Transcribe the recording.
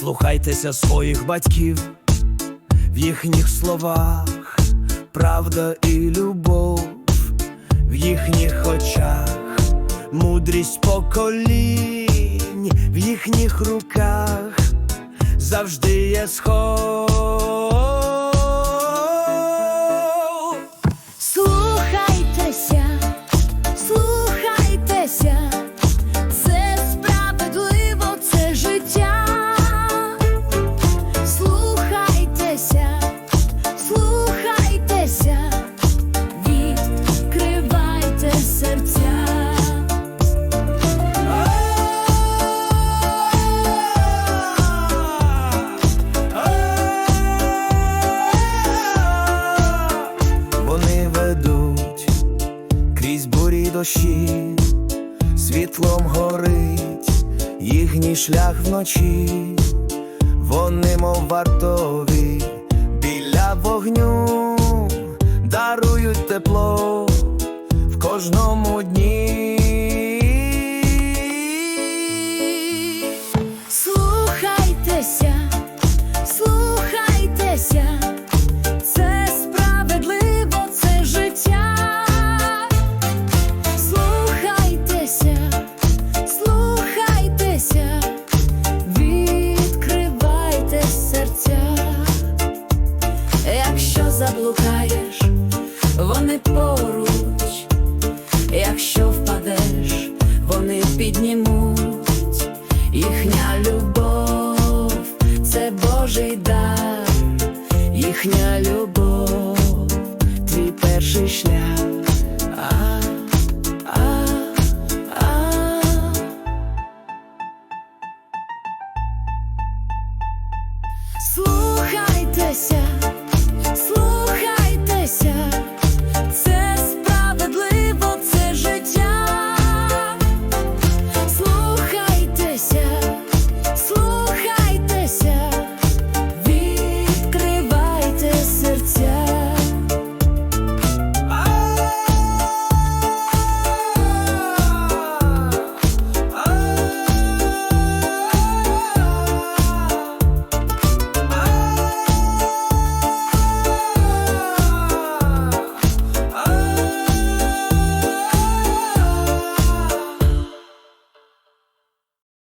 Слухайтеся своїх батьків, в їхніх словах правда і любов, в їхніх очах мудрість поколінь, в їхніх руках завжди є сход. Дощі, світлом горить їхній шлях вночі, вони, мов вартові, біля вогню дарують тепло в кожному заблукаєш, вони поруч, якщо впадеш, вони піднімуть. Їхня любов це Божий дар, їхня любов, твій перший шлях. А, а. Слухайтеся, слухайтеся,